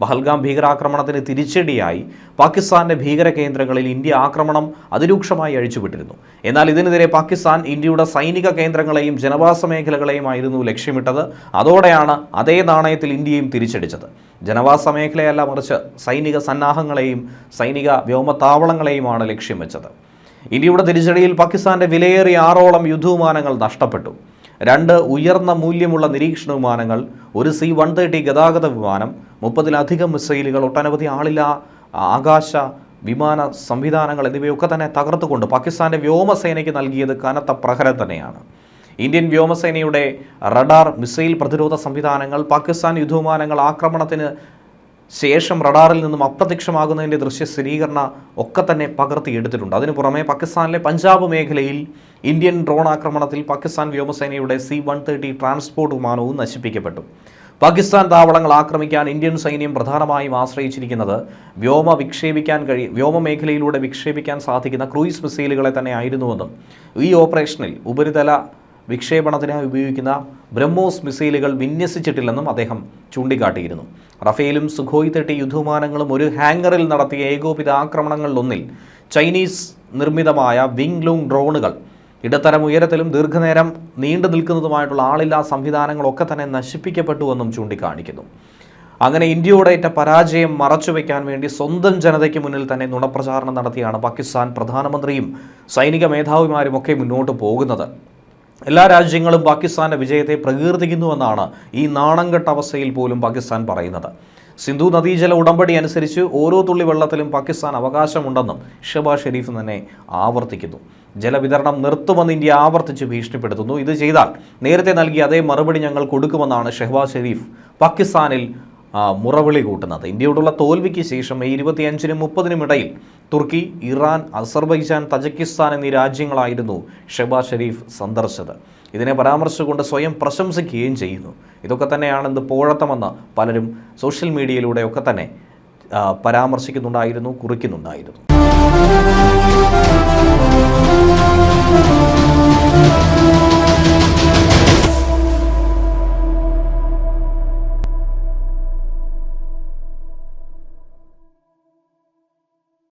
പഹൽഗാം ഭീകരാക്രമണത്തിന് തിരിച്ചടിയായി പാകിസ്ഥാന്റെ ഭീകര കേന്ദ്രങ്ങളിൽ ഇന്ത്യ ആക്രമണം അതിരൂക്ഷമായി അഴിച്ചുവിട്ടിരുന്നു. എന്നാൽ ഇതിനെതിരെ പാകിസ്ഥാൻ ഇന്ത്യയുടെ സൈനിക കേന്ദ്രങ്ങളെയും ജനവാസ മേഖലകളെയുമായിരുന്നു ലക്ഷ്യമിട്ടത്. അതോടെയാണ് അതേ നാണയത്തിൽ ഇന്ത്യയും തിരിച്ചടിച്ചത്. ജനവാസ മേഖലയല്ല മറിച്ച് സൈനിക സന്നാഹങ്ങളെയും സൈനിക വ്യോമത്താവളങ്ങളെയുമാണ് ലക്ഷ്യം വെച്ചത്. ഇന്ത്യയുടെ തിരിച്ചടിയിൽ പാകിസ്ഥാന്റെ വിലയേറിയ ആറോളം യുദ്ധവിമാനങ്ങൾ നഷ്ടപ്പെട്ടു. രണ്ട് ഉയർന്ന മൂല്യമുള്ള നിരീക്ഷണ വിമാനങ്ങൾ ഒരു സി വൺ തേർട്ടി ഗതാഗത വിമാനം മുപ്പതിലധികം മിസൈലുകൾ ഒട്ടനവധി ആളില്ല ആകാശ വിമാന സംവിധാനങ്ങൾ എന്നിവയൊക്കെ തന്നെ തകർത്തുകൊണ്ട് പാകിസ്ഥാന്റെ വ്യോമസേനയ്ക്ക് നൽകിയത് കനത്ത പ്രഹരം തന്നെയാണ്. ഇന്ത്യൻ വ്യോമസേനയുടെ റഡാർ മിസൈൽ പ്രതിരോധ സംവിധാനങ്ങൾ പാകിസ്ഥാൻ യുദ്ധവിമാനങ്ങൾ ആക്രമണത്തിന് ശേഷം റഡാറിൽ നിന്നും അപ്രത്യക്ഷമാകുന്നതിന്റെ ദൃശ്യ സ്ഥിരീകരണ ഒക്കെ തന്നെ പകർത്തിയെടുത്തിട്ടുണ്ട് അതിനു പുറമെ പാകിസ്ഥാനിലെ പഞ്ചാബ് മേഖലയിൽ ഇന്ത്യൻ ഡ്രോൺ ആക്രമണത്തിൽ പാകിസ്ഥാൻ വ്യോമസേനയുടെ സി വൺ തേർട്ടി ട്രാൻസ്പോർട്ട് വിമാനവും നശിപ്പിക്കപ്പെട്ടു. പാകിസ്ഥാൻ താവളങ്ങൾ ആക്രമിക്കാൻ ഇന്ത്യൻ സൈന്യം പ്രധാനമായും ആശ്രയിച്ചിരിക്കുന്നത് വ്യോമ വിക്ഷേപിക്കാൻ കഴി വ്യോമ മേഖലയിലൂടെ വിക്ഷേപിക്കാൻ സാധിക്കുന്ന ക്രൂയിസ് മിസൈലുകളെ തന്നെ ആയിരുന്നുവെന്നും ഈ ഓപ്പറേഷനിൽ ഉപരിതല വിക്ഷേപണത്തിനായി ഉപയോഗിക്കുന്ന ബ്രഹ്മോസ് മിസൈലുകൾ വിന്യസിച്ചിട്ടില്ലെന്നും അദ്ദേഹം ചൂണ്ടിക്കാട്ടിയിരുന്നു. റഫേലും സുഖോയ് തെട്ടി യുദ്ധവിമാനങ്ങളും ഒരു ഹാങ്ങറിൽ നടത്തിയ ഏകോപിത ആക്രമണങ്ങളിലൊന്നിൽ ചൈനീസ് നിർമ്മിതമായ വിംഗ് ലൂങ് ഡ്രോണുകൾ ഇടത്തരം ഉയരത്തിലും ദീർഘനേരം നീണ്ടു നിൽക്കുന്നതുമായിട്ടുള്ള ആളില്ലാ സംവിധാനങ്ങളൊക്കെ തന്നെ നശിപ്പിക്കപ്പെട്ടുവെന്നും ചൂണ്ടിക്കാണിക്കുന്നു. അങ്ങനെ ഇന്ത്യയോടേറ്റ പരാജയം മറച്ചുവെക്കാൻ വേണ്ടി സ്വന്തം ജനതയ്ക്ക് മുന്നിൽ തന്നെ നുണപ്രചാരണം നടത്തിയാണ് പാകിസ്ഥാൻ പ്രധാനമന്ത്രിയും സൈനിക മേധാവിമാരും ഒക്കെ മുന്നോട്ട് പോകുന്നത്. എല്ലാ രാജ്യങ്ങളും പാകിസ്ഥാന്റെ വിജയത്തെ പ്രകീർത്തിക്കുന്നുവെന്നാണ് ഈ നാണംകെട്ട അവസ്ഥയിൽ പോലും പാകിസ്ഥാൻ പറയുന്നത്. സിന്ധു നദീജല ഉടമ്പടി അനുസരിച്ച് ഓരോ തുള്ളി വെള്ളത്തിലും പാകിസ്ഥാൻ അവകാശമുണ്ടെന്നും ഷബാസ് ഷെരീഫ് തന്നെ ആവർത്തിക്കുന്നു. ജലവിതരണം നിർത്തുമെന്ന് ഇന്ത്യ ആവർത്തിച്ച് ഭീഷണിപ്പെടുത്തുന്നു. ഇത് ചെയ്താൽ നേരത്തെ നൽകിയ അതേ മറുപടി ഞങ്ങൾ കൊടുക്കുമെന്നാണ് ഷെഹബാസ് ഷെരീഫ് പാകിസ്ഥാനിൽ മുറവിളി കൂട്ടുന്നത്. ഇന്ത്യയോടുള്ള തോൽവിക്ക് ശേഷം മെയ് ഇരുപത്തിയഞ്ചിനും മുപ്പതിനും ഇടയിൽ തുർക്കി ഇറാൻ അസർബൈജാൻ തജക്കിസ്ഥാൻ എന്നീ രാജ്യങ്ങളായിരുന്നു ഷെബാസ് ഷെരീഫ് സന്ദർശിച്ചത്. ഇതിനെ പരാമർശിച്ചുകൊണ്ട് സ്വയം പ്രശംസിക്കുകയും ചെയ്യുന്നു. ഇതൊക്കെ തന്നെയാണ് ഇന്ന് പോഴത്തമെന്ന് പലരും സോഷ്യൽ മീഡിയയിലൂടെയൊക്കെ തന്നെ പരാമർശിക്കുന്നുണ്ടായിരുന്നു കുറിക്കുന്നുണ്ടായിരുന്നു.